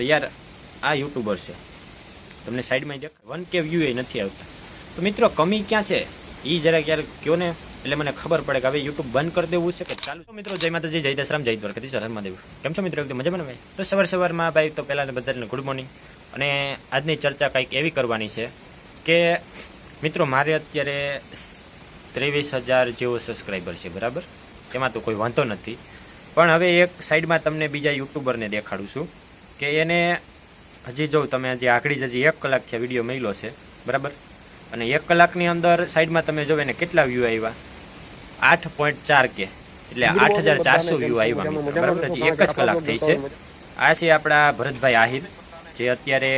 તો યાર, આ યુટ્યુબર છે. તમને સાઈડમાં જ વન કે વ્યૂ એ નથી આવતા. તો મિત્રો, કમી ક્યાં છે? એ જરા યાર કયો ને? એટલે મને ખબર પડે કે હવે યુટ્યુબ બંધ કરી દેવું છે કે ચાલુ? મિત્રો, જય માતાજી, જય દશરામ, જય દ્વારકાથી સર દેવું. કેમ છો મિત્રો? એકદમ મજામાં ને ભાઈ? તો સવાર સવારમાં ભાઈ, તો પહેલાં બધાને ગુડ મોર્નિંગ અને આજની ચર્ચા કંઈક એવી કરવાની છે કે, મિત્રો, મારે અત્યારે ત્રેવીસ હજાર જેવો સબસ્ક્રાઈબર છે, બરાબર? તેમાં તો કોઈ વાંધો નથી. પણ હવે એક સાઈડમાં તમને બીજા યુટ્યુબરને દેખાડું છું. કે એને હજી જો તમે હજી આકડી જ હજી એક કલાકથી વીડિયો મળ્યો છે બરાબર? અને એક કલાકની અંદર સાઈડમાં તમે જોવે ને કેટલા વ્યૂ આવ્યા? આઠ પોઈન્ટ ચાર કે એટલે આઠ હજાર ચારસો વ્યૂ આવ્યા બરાબર? હજી એક જ કલાક થઈ છે. આ છે આપણા ભરતભાઈ આહિર જે અત્યારે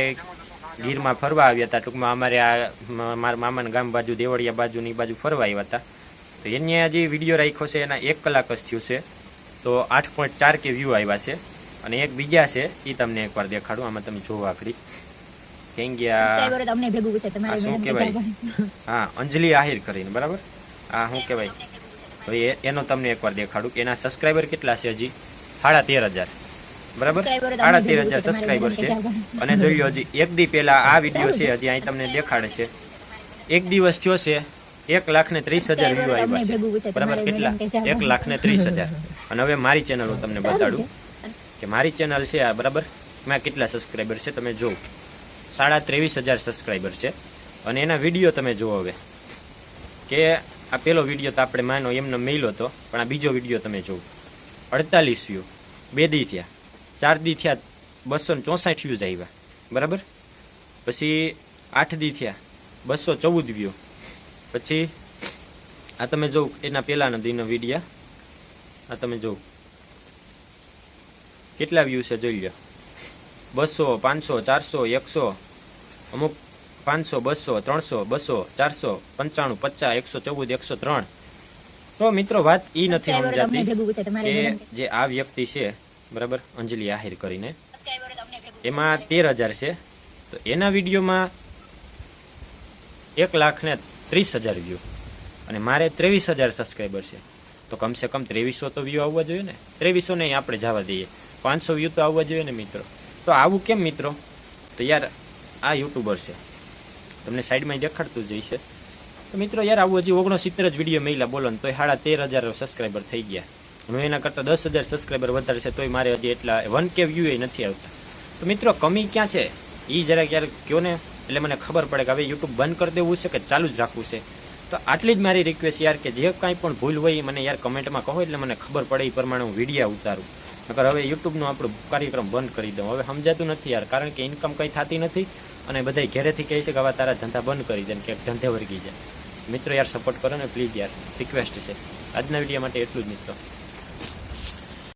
ગીરમાં ફરવા આવ્યા હતા. ટૂંકમાં અમારે આ મારા મામાના ગામ બાજુ દેવળિયા બાજુની બાજુ ફરવા આવ્યા હતા. તો એને હજી વીડિયો રાખ્યો છે એના એક કલાક જ થયું છે. તો આઠ પોઈન્ટ ચાર કે વ્યૂ આવ્યા છે. અને એક બીજા છે એ તમને એકવાર દેખાડું. આમાં તમે જોવો આખડી. કેમ ગયા? તમને ભેગું છે તમારે શું કહેવાય? હા અંજલિ આહિર કરીને બરાબર? આ શું કહેવાય? તો એ એનો તમને એકવાર દેખાડું. એના સબસ્ક્રાઈબર કેટલા છે હજી? સાડા તેર હજાર. બરાબર? સાડા તેર હજાર સબસ્ક્રાઇબર છે. અને જોઈ લો હજી એક દી પહેલા આ વીડિયો છે હજી અહીં તમને દેખાડે છે. એક દિવસ થયો છે એક લાખ ને ત્રીસ હજાર વ્યૂ આવ્યા છે. બરાબર? કેટલા? એક લાખ ને ત્રીસ હજાર. અને હવે મારી ચેનલ હું તમને બતાડું. કે મારી ચેનલ છે આ, બરાબર? એમાં કેટલા સબસ્ક્રાઈબર છે તમે જુઓ. સાડા ત્રેવીસ હજાર સબસ્ક્રાઈબર છે. અને એના વીડિયો તમે જુઓ હવે. કે આ પેલો વીડિયો તો આપણે માનો એમને મેલ્યો હતો, પણ આ બીજો વીડિયો તમે જુઓ. અડતાલીસ વ્યૂ બે દી થયા. ચાર દી થયા, બસો ચોસઠ વ્યૂઝ આવ્યા. બરાબર? પછી આઠ દી થયા, બસો ચૌદ વ્યૂ પછી આ તમે જોઉં એના પહેલાના દીનો વિડીયા આ તમે જોઉં કેટલા વ્યૂ છે જોઈ લો બસો પાંચસો ચારસો એકસો અમુક પાંચસો બસો ત્રણસો બસો ચારસો પંચાણું પચાસ એકસો ચૌદ એકસો ત્રણ. તો મિત્રો વાત એ નથી સમજાતી કે જે આ વ્યક્તિ છે બરાબર અંજલિ આહિર કરીને. એમાં તેર હજાર છે. તો એના વિડીયોમાં એક લાખ ને ત્રીસ હજાર વ્યૂ અને મારે ત્રેવીસ હજાર સબસ્ક્રાઈબર છે. તો કમસે કમ ત્રેવીસો તો વ્યૂ આવવા જોઈએ ને? ત્રેવીસો નહીં આપણે જવા દઈએ. પાંચસો વ્યૂ તો આવવા જોઈએ ને મિત્રો. તો આવું કેમ મિત્રો? તો યાર, આ યુટ્યુબર છે. તમને સાઈડમાં દેખાડતું જ હશે. તો મિત્રો યાર, આવું હજી ઓગણસિત્તેર જ વીડિયો મળ્યા, બોલો ને, તોય સાડા તેર હજાર સબસ્ક્રાઈબર થઈ ગયા. હું એના કરતાં દસ હજાર સબસ્ક્રાઈબર વધારે છે, તોય મારે હજી એટલા વન કે વ્યૂ એ નથી આવતા. તો મિત્રો, કમી ક્યાં છે? એ જરાક યાર કહો ને, એટલે મને ખબર પડે કે હવે યુટ્યુબ બંધ કરી દેવું છે કે ચાલુ જ રાખવું છે? તો આટલી જ મારી રિક્વેસ્ટ યાર કે જે કાંઈ પણ ભૂલ હોય એ મને યાર કમેન્ટમાં કહો, એટલે મને ખબર પડે એ પ્રમાણે હું વીડિયો ઉતારું. નકર હવે યુટ્યુબનો આપણો કાર્યક્રમ બંધ કરી દઉં. હવે સમજાતું નથી યાર, કારણ કે ઇન્કમ કંઈ થતી નથી અને બધા ઘેરેથી કહે છે કે હવે તારા ધંધા બંધ કરી દે કે ધંધે વર્ગી જાય. મિત્રો યાર સપોર્ટ કરો ને પ્લીઝ યાર રિક્વેસ્ટ છે. આજના વીડિયો માટે એટલું જ મિત્રો.